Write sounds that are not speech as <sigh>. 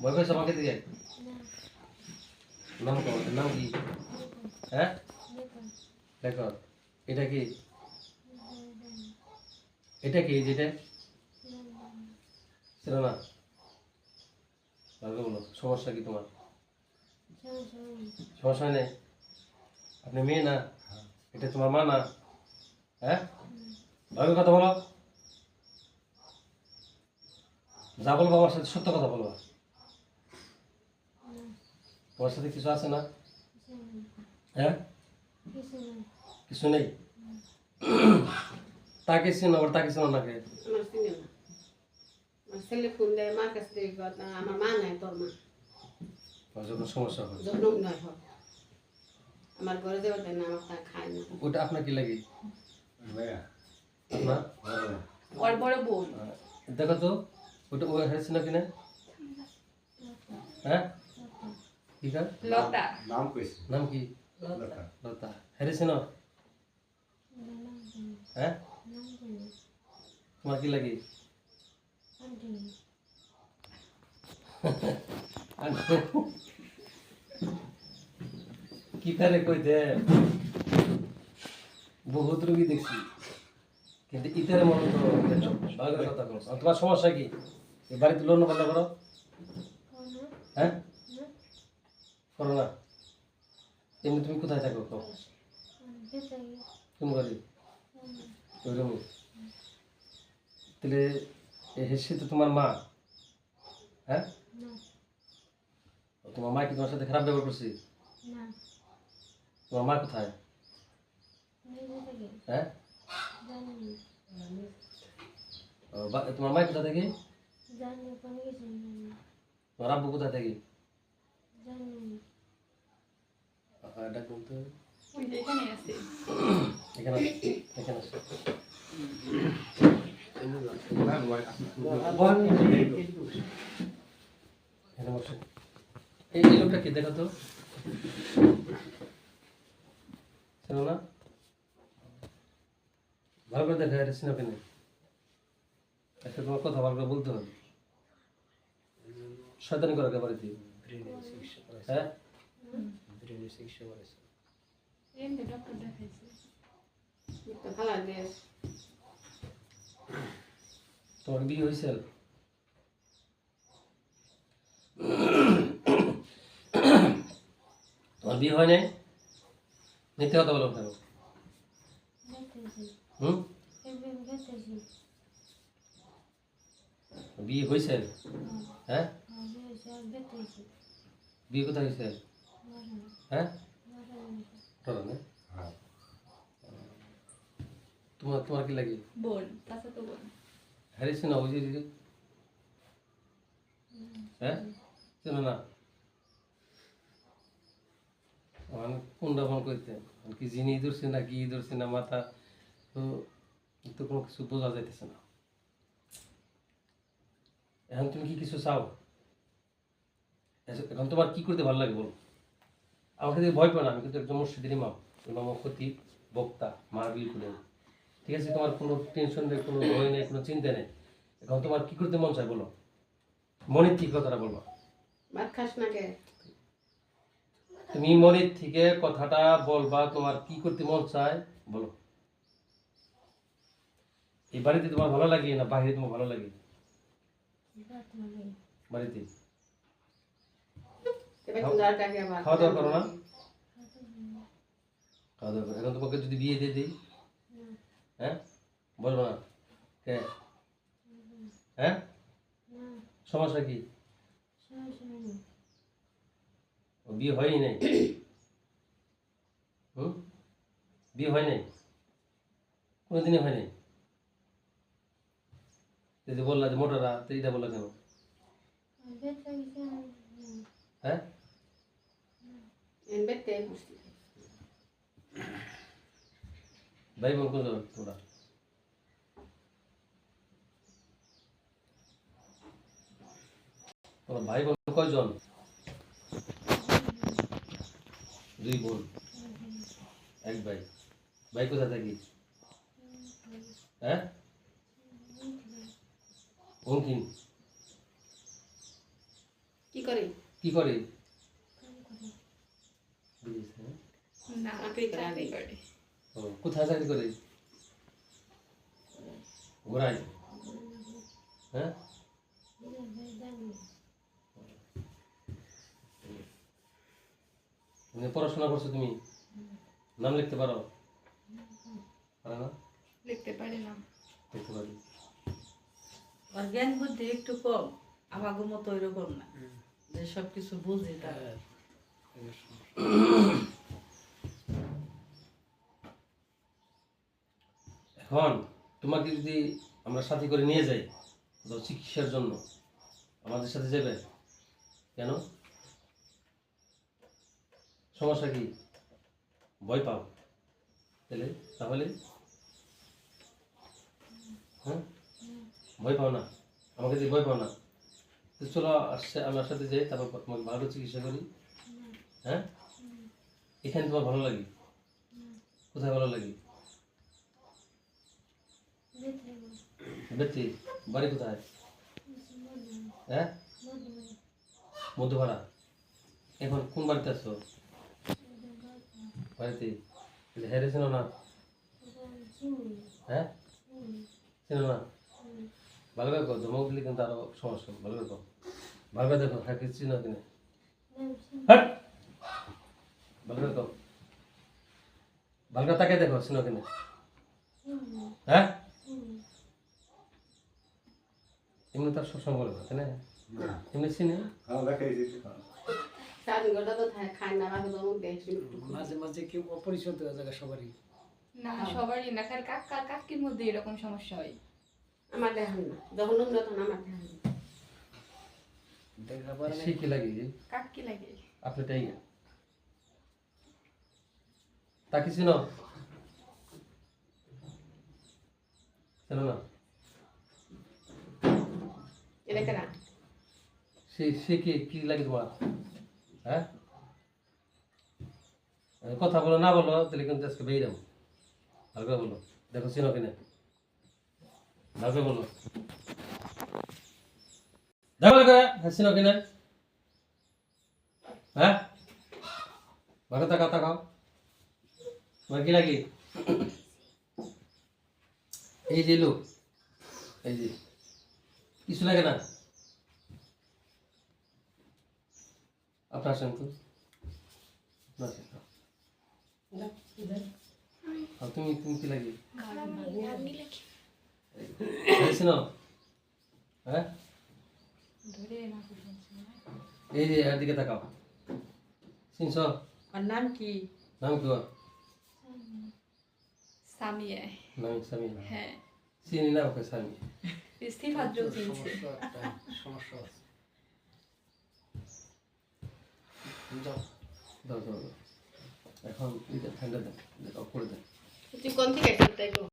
ভয় পেয়েছ আমাকে দিয়ে? নাম কো নাম কি? হ্যাঁ? দেখো, এটা কি? এটা কি, যেটা? ছিল না? বলো, সমস্যা কি তোমার? সমস্যা নেই? আপনি মেয়ে না? এটা তোমার মা না? হ্যাঁ? ভালো কথা বলো। যা বলব আমার সাথে সত্য কথা বলব তোমার সাথে কিছু আছে না? হ্যাঁ? কিছু নেই। <coughs> তাকে চিনো আবার তাকে চিনো না ছেলে ফোন দেয় মার কাছ আমার মা নাই তোর মা। যখন সমস্যা হয়। জন্ম নয় হয়। আমার ঘরে যাওয়ার দেয় না আমার তা খায় না। ওটা আপনার কি লাগে? আপনার? ওর বড় বোন। দেখো তো ওটা ও হয়েছে না কিনা? হ্যাঁ? ঠিক আছে লতা। নাম কইছে। নাম কি? লতা। লতা। হেরেছে না? হ্যাঁ? তোমার কি লাগে? কি তারে কইতে বহুত রোগী দেখছি। কিন্তু ইতারে মনে তো ভালো কথা বলো তোমার সমস্যা কি? বাড়িতে লোন বন্ধ করো। হ্যাঁ? করো না এমনি তুমি কোথায় থাকো? তো তুমি বাড়ি ওইরকম তাহলে হেসে তো তোমার মা। হ্যাঁ? তোমার মা কি তোমার সাথে খারাপ ব্যবহার করছে? তোমার মা কোথায়? হ্যাঁ? তোমার মা কোথায় থাকে? তোমার আব্বু কোথায় থাকে? এটা বলতে হবে। ওইটা এখানে আছে। এখানে আসো, এখানে আসো। এই লোকটা কি দেখো তো। না। ভালো করে দেখা কেন? তোমার কথা ভালো করে বলতে হবে। শয়তানি করে কে বাড়িতে হ্যাঁ এমনি ডক্টর দেখাইছে একটা ভালো দেশ তোমার বিয়ে হয়েছে তোমার বিয়ে হয় নাই মিথ্যে কথা বলো কেন হুম বিয়ে হয়েছে হ্যাঁ বিয়ে কোথায় হয়েছে? হ্যাঁ? টরানে তোমার তোমার কি লাগে? বোন তাছে তো বোন। হ্যারিস না ওই যে হ্যাঁ? চেনো না? মানে কোনটা মন করতে? কি জিনি ধরছে না কি ধরছে না মাথা? তো তো কোনো কিছু বোঝা যাইতেছে না। এখন তুমি কি কিছু চাও? এখন তোমার কি করতে ভালো লাগে বলো? আমাকে যদি ভয় পাও না আমি কিন্তু একজন মসজিদের ইমাম ইমাম খতিব বক্তা মারবিল করে ঠিক আছে তোমার কোনো টেনশন নেই কোনো ভয় নেই কোনো চিন্তা নেই। এখন তোমার কি করতে মন চায় বলো? মনের ঠিক কথাটা বলবা ভাত খাস না কে? তুমি মনের থেকে কথাটা বলবা তোমার কি করতে মন চায় বলো। এই বাড়িতে তোমার ভালো লাগে না বাইরে তোমার ভালো লাগে? বাড়িতে? খাওয়া দাওয়া করো না? খাওয়া দাওয়া করো। এখন তোমাকে যদি বিয়ে দিয়ে দিই। হ্যাঁ? বলব না কে? হ্যাঁ? সমস্যা কি? বিয়ে হয়নি নাই। হুম? বিয়ে হয় নাই? কোনোদিনই হয় নাই? যদি বললা যে মোটরা তো এইটা বললা কেন? হ্যাঁ? ভাই বোন কোন ভাই বোন কয়জন দুই বোন এক ভাই ভাই কোথায় থাকি হ্যাঁ কি করে কি করে? না চাকরি করে চাকরি আগে। করে। ও, কোথায় চাকরি করে? ঘোরাই হ্যাঁ? পড়াশোনা করছ তুমি? নাম লিখতে পারো? পারো না? লিখতে পারি না। লিখতে পারি। আর জ্ঞান বুদ্ধি একটু কম আমাকে মতো এরকম না। যে সব কিছু বুঝি তার এখন তোমাকে যদি আমরা সাথে করে নিয়ে যাই কোথাও চিকিৎসার জন্য, আমাদের সাথে যাবে? কেন? সমস্যা কি? ভয় পাও। তাহলে তাহলে? হ্যাঁ? ভয় পাও না। আমাকে যদি ভয় পাও না চলো আসছে, আমার সাথে যাই, তারপর তোমাকে ভালো চিকিৎসা করি। হ্যাঁ? এখানে তোমার ভালো লাগে? কোথায় ভালো লাগে? বেতি বাড়ি কোথায়? হ্যাঁ? মধ্যপাড়া এখন কোন বাড়িতে আছো? বাড়িতে? হেরে চেনো না? হ্যাঁ? চেনো না? ভালো করে কর দিলে কিন্তু আরও সমস্যা ভালো করে কর ভালো করে দেখো হ্যাঁ কিছু চিনো কিনা? হাট! ভালো করে ভালো তাকে দেখো কিনা হ্যাঁ? এমনি তার সবসময় তাই না? এমনি চিনে দেয় মাঝে মাঝে কেউ অপরিচিত হয়ে সবারই। না সবারই না। খালি কাকা কাকির মধ্যে এরকম সমস্যা হয়। আমার দেখান না। যখন নোংরা তখন আমার দেখান দেখা পারে কি লাগে? কাকি লাগে? আপনি তাই তাকে চিনো চেনো না? সে সে কি কি লাগে তোমার? হ্যাঁ? কথা বলো না বলো তাহলে কিন্তু আজকে বেরিয়ে যাব। ভালো বলো দেখো চিনো কিনা? ভালো বলো। দেখো হ্যাঁ চিনো কিনা? হ্যাঁ? ভালো তাকাও তাকাও তোমার কি লাগে এই যে লোক এই যে কিছু লাগে না? আপনার আসেন তো তুমি তুমি কি লাগে? হ্যাঁ? এই যে এর দিকে তাকাও আর নাম কি? নাম কি? সামিয়ে নাম স্বামী হ্যাঁ। চিনি না ওকে ইস্তিফা চিনছে সমস্যা একটা সমস্যা আছে। যাও। দাও। এখন এটা ঠান্ডা দেন করে দেন। তুই কোন থেকে করতে